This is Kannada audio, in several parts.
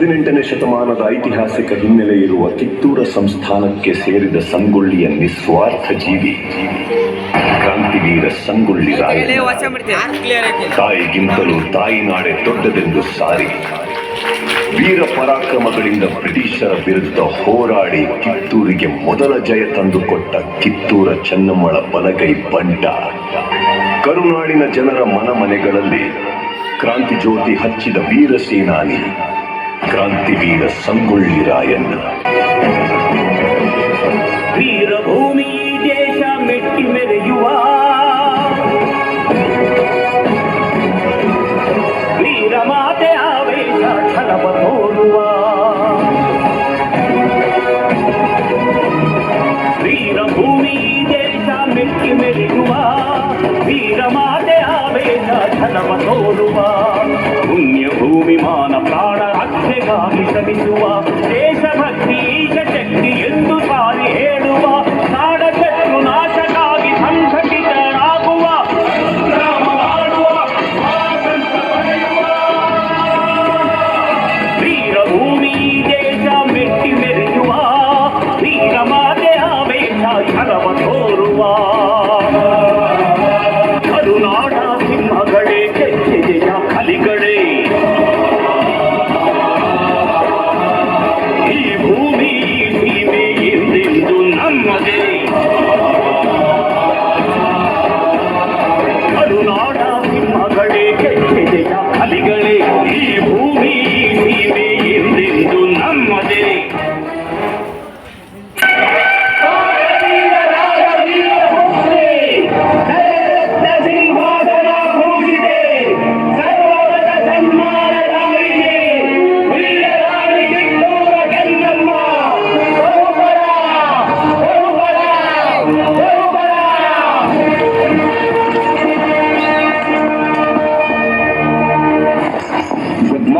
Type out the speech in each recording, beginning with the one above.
ಹದಿನೆಂಟನೇ ಶತಮಾನದ ಐತಿಹಾಸಿಕ ಹಿನ್ನೆಲೆ ಇರುವ ಕಿತ್ತೂರ ಸಂಸ್ಥಾನಕ್ಕೆ ಸೇರಿದ ಸಂಗೊಳ್ಳಿಯ ನಿಸ್ವಾರ್ಥ ಜೀವಿ ಕ್ರಾಂತಿವೀರ ಸಂಗೊಳ್ಳಿ ರಾಯ ತಾಯಿಗಿಂತಲೂ ತಾಯಿ ನಾಡೆ ದೊಡ್ಡದೆಂದು ಸಾರಿ. ವೀರ ಪರಾಕ್ರಮಗಳಿಂದ ಬ್ರಿಟಿಷರ ವಿರುದ್ಧ ಹೋರಾಡಿ ಕಿತ್ತೂರಿಗೆ ಮೊದಲ ಜಯ ತಂದುಕೊಟ್ಟ ಕಿತ್ತೂರ ಚೆನ್ನಮ್ಮಳ ಬಲಗೈ ಬಂಟ ಕರುನಾಡಿನ ಜನರ ಮನಮನೆಗಳಲ್ಲಿ ಕ್ರಾಂತಿ ಜ್ಯೋತಿ ಹಚ್ಚಿದ ವೀರ ಸೇನಾನಿ క్రాంతివీర సంగుళ్ళి రాయన్న వీరభూమి దేశ మెట్టి మెరయువా వీరమాతే ఆవేశ క్షణవ తోడువా వీరభూమి దేశ మెట్టి మెరయువా వీరమాతే ఆవేశ క్షణవ పుణ్యభూమి మాన విశ్రమించువ దేశభక్తి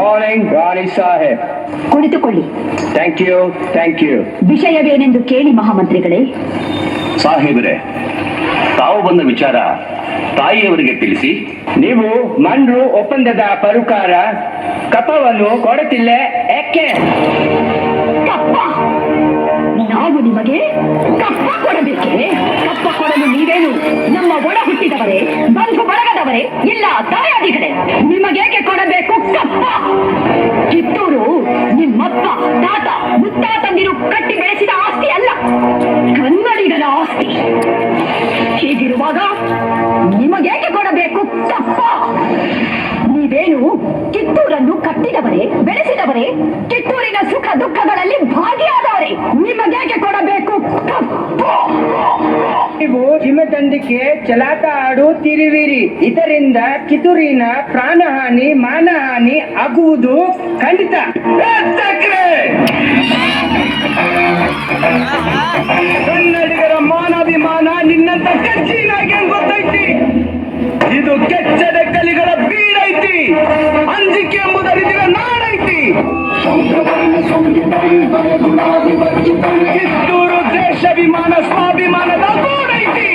ಮಾರ್ನಿಂಗ್ ರಾಣಿ ಸಾಹೇಬ್ ಕುಳಿತುಕೊಳ್ಳಿ. ಥ್ಯಾಂಕ್ ಯು ಥ್ಯಾಂಕ್ ಯು ವಿಷಯವೇನೆಂದು ಕೇಳಿ ಮಹಾಮಂತ್ರಿಗಳೇ? ಸಾಹೇಬರೇ ತಾವು ಬಂದ ವಿಚಾರ ತಾಯಿಯವರಿಗೆ ತಿಳಿಸಿ. ನೀವು ಮಂಡ್ರು ಒಪ್ಪಂದದ ಪರುಕಾರ ಕಪವನ್ನು ಕೊಡುತ್ತಿಲ್ಲ ಯಾಕೆ? ನಿಮಗೆ ಕಪ್ಪ ಕೊಡಬೇಕೆ? ಕಪ್ಪ ಕೊಡಲು ನೀವೇನು ನಮ್ಮ ಒಳ ಹುಟ್ಟಿದವರೇ, ಬಂಧು ಬಳಗದವರೇ? ಇಲ್ಲ, ತಾಯಾದಿಗಳೇ. ನಿಮಗೇಕೆ ಕೊಡಬೇಕು ಕಪ್ಪ? ಕಿತ್ತೂರು, ನಿಮ್ಮಪ್ಪ, ತಾತ, ಮುತ್ತಾತಂದಿರು ಕಟ್ಟಿ ಬೆಳೆಸಿದ ಆಸ್ತಿ ಅಲ್ಲ. ಕನ್ನಡಿಗರ ಆಸ್ತಿ. ಹೀಗಿರುವಾಗ ನಿಮಗೇಕೆ ಕೊಡಬೇಕು ಕಪ್ಪ? ನೀವೇನು ಕಿತ್ತೂರನ್ನು ಕಟ್ಟಿದವರೇ, ಬೆಳೆಸಿದವರೇ, ಕಿತ್ತೂರಿನ ಸುಖ ದುಃಖಗಳಲ್ಲಿ ಭಾಗಿಯಾದವರೇ ನಿಮಗೇಕೆ ಕೊಡಬೇಕು? ಇವು ನೀವು ಹಿಮದಂಡಿಕೆ ಚಲಾಟ ಆಡುತ್ತಿರುವಿರಿ ಇದರಿಂದ ಕಿತ್ತೂರಿನ ಪ್ರಾಣಹಾನಿ, ಮಾನಹಾನಿ ಆಗುವುದು ಖಂಡಿತ! ಕನ್ನಡಿಗರ ಮಾನಾಭಿಮಾನ ನಿನ್ನಂತ ಕಚ್ಚಿನಾಗೆ ಗೊತ್ತೈತಿ. ಇದು ಕೆಚ್ಚದ ಕಲಿಗಳ ಅಂಜಿಕೆ ಎಂಬುದರಿದಿರ ನಾಡೈತಿ. ಕಿತ್ತೂರು ದೇಶಾಭಿಮಾನ ಸ್ವಾಭಿಮಾನದ ಗೂಡೈತಿ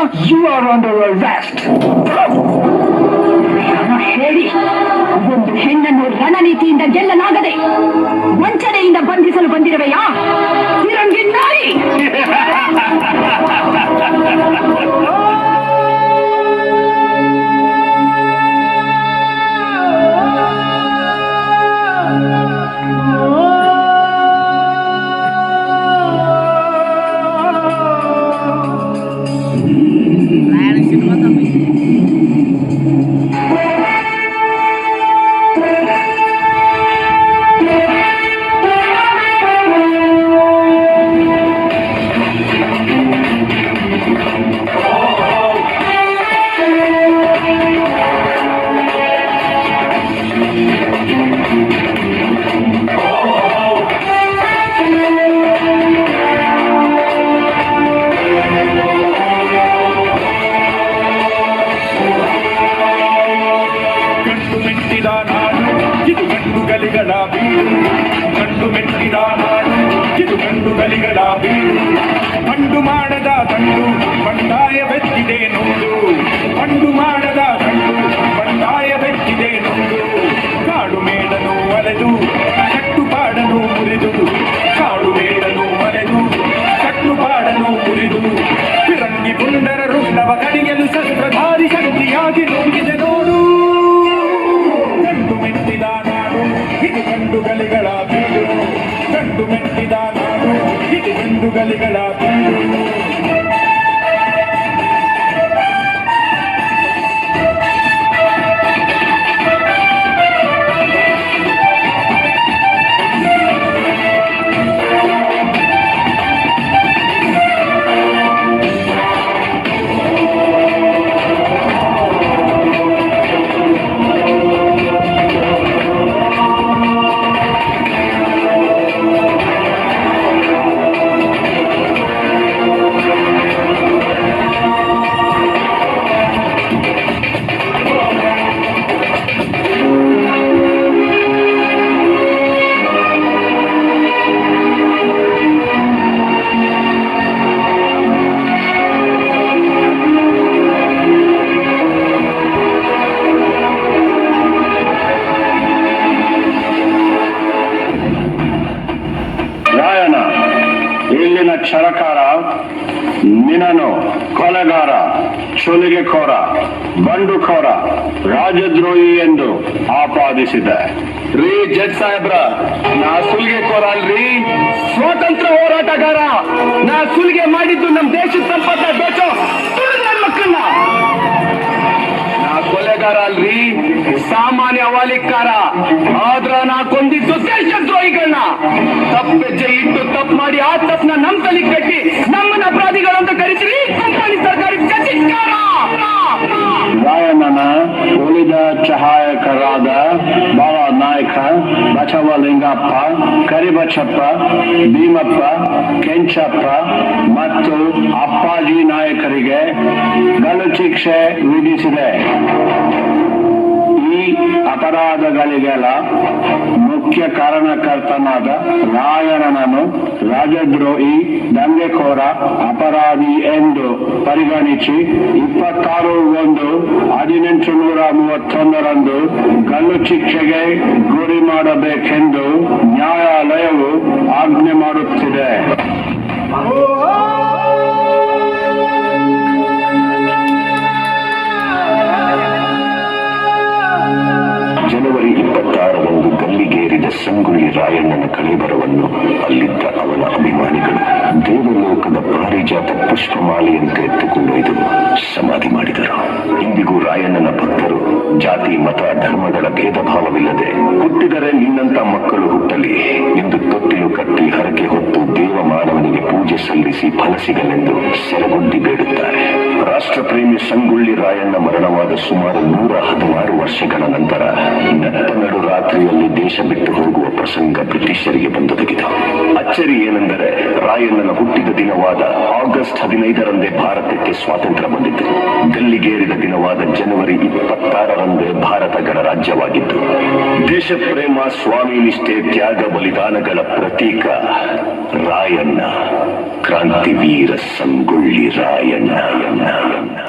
You are under arrest. ಹೇಳಿ ಒಂದು ಹೆಣ್ಣನ್ನು ರಣನೀತಿಯಿಂದ ಗೆಲ್ಲಲಾಗದೆ ವಂಚನೆಯಿಂದ ಬಂಧಿಸಲು ಬಂದಿರುವೆಯಾ ತಿರಂಗಿ ನಾಯಿ தாய வெற்றிடேனோ. ಇಲ್ಲಿನ ನಿನನು ಕೊಲೆಗಾರ ಕೋರ ಬಂಡುಖೋರ ರಾಜದ್ರೋಹಿ ಎಂದು ಆಪಾದಿಸಿದೆ. ರೀ ಜಡ್ ಸಾಹೇಬ್ರ, ನಾ ಸುಲಿಗೆ ಕೋರ ಅಲ್ರಿ? ಸ್ವಾತಂತ್ರ್ಯ ಹೋರಾಟಗಾರ, ನಾ ಸುಲಿಗೆ ಮಾಡಿದ್ದು ನಮ್ಮ ದೇಶದ ಸಂಪತ್ತ ಮಕ್ಕಳನ್ನ. ನಾ ಕೊಲೆಗಾರ ಅಲ್ರಿ? ಸಾಮಾನ್ಯ ವಾಲಿಕಾರ ಆದ್ರ ನಾ ಕೊಂದಿದ್ದು ದೇಶದ್ರೋಹಿಗಳನ್ನ. ತಪ್ಪೆಜ್ಜೆ ಇಟ್ಟು ತಪ್ಪು ಮಾಡಿ ಆ ತಪ್ಪನ್ನ ನಮ್ ತಲೆ ಕಟ್ಟಿ ನಮ್ಮನ್ನ ಅಪರಾಧಿಗಳಂತ ಅಂತ ಕರಿತೀರಿ? ಕಂಪನಿ ಸರ್ಕಾರಿ ಗಾಯನನ ಉಳಿದ ಸಹಾಯಕರಾದ ಬಾಳ ನಾಯಕ ಬಸವಲಿಂಗಪ್ಪ ಕರಿಬಚ್ಚಪ್ಪ ಭೀಮಪ್ಪ, ಕೆಂಚಪ್ಪ ಮತ್ತು ಅಪ್ಪಾಜಿ ನಾಯಕರಿಗೆ ಗಲ್ಲು ಶಿಕ್ಷೆ ವಿಧಿಸಿದೆ. ಈ ಅಪರಾಧಗಳಿಗೆಲ್ಲ ಮುಖ್ಯ ಕಾರಣಕರ್ತನಾದ ರಾಯಣನನ್ನು ರಾಜದ್ರೋಹಿ, ದಂಗೆಕೋರ, ಅಪರಾಧಿ ಎಂದು ಪರಿಗಣಿಸಿ ಇಪ್ಪತ್ತಾರು ಒಂದು ಹದಿನೆಂಟು ನೂರ ಮೂವತ್ತೊಂದರಂದು ಗಲ್ಲು ಶಿಕ್ಷೆಗೆ ಗುರಿ ಮಾಡಬೇಕೆಂದು ನ್ಯಾಯಾಲಯವು ಆಜ್ಞೆ ಮಾಡುತ್ತಿದೆ. ಸಂಗೊಳ್ಳಿ ರಾಯಣ್ಣನ ಕಳೇಬರವನ್ನು ಅಲ್ಲಿದ್ದ ಅವನ ಅಭಿಮಾನಿಗಳು ದೇವಲೋಕದ ಪಾರಿಜಾತ ಪುಷ್ಪಮಾಲೆಯಂತೆ ಎತ್ತುಕೊಂಡೊಯ್ದು ಸಮಾಧಿ ಮಾಡಿದರು. ಇಂದಿಗೂ ರಾಯಣ್ಣನ ಭಕ್ತರು ಜಾತಿ, ಮತ, ಧರ್ಮಗಳ ಭೇದ ಭಾವವಿಲ್ಲದೆ ಹುಟ್ಟಿದರೆ ನಿನ್ನಂತ ಮಕ್ಕಳು ಹುಟ್ಟಲಿ. ಎಂದು ತೊಟ್ಟಿಲು ಕಟ್ಟಿ ಹರಕೆ ಹೊತ್ತು ದೇವ ಮಾನವನಿಗೆ ಪೂಜೆ ಸಲ್ಲಿಸಿ ಫಲ ಸಿಗಲೆಂದು ಬೇಡುತ್ತಾರೆ. ರಾಷ್ಟ್ರಪ್ರೇಮಿ ಸಂಗೊಳ್ಳಿ ರಾಯಣ್ಣ ಮರಣವಾದ ಸುಮಾರು ನೂರ ಹದಿನಾರು ವರ್ಷಗಳ ನಂತರ ನಡು ರಾತ್ರಿಯಲ್ಲಿ ದೇಶ ಬಿಟ್ಟು ಹೋಗುವ ಪ್ರಸಂಗ ಬ್ರಿಟಿಷರಿಗೆ ಬಂದೊದಗಿತು. ಅಚ್ಚರಿ ಏನೆಂದರೆ, ರಾಯಣ್ಣನ ಹುಟ್ಟಿದ ದಿನವಾದ ಆಗಸ್ಟ್ ಹದಿನೈದರಂದೇ ಭಾರತಕ್ಕೆ ಸ್ವಾತಂತ್ರ್ಯ ಬಂದಿತು. ಗಲ್ಲಿಗೇರಿದ ದಿನವಾದ ಜನವರಿ ಇಪ್ಪತ್ತಾರರಂದೇ ಭಾರತ ಗಣರಾಜ್ಯವಾಗಿತ್ತು. ದೇಶ ಪ್ರೇಮ ಸ್ವಾಮಿ ನಿಷ್ಠೆ, ತ್ಯಾಗ, ಬಲಿದಾನಗಳ ಪ್ರತೀಕ रायण्णा क्रांतीवीर संगुल्ली रायण्णा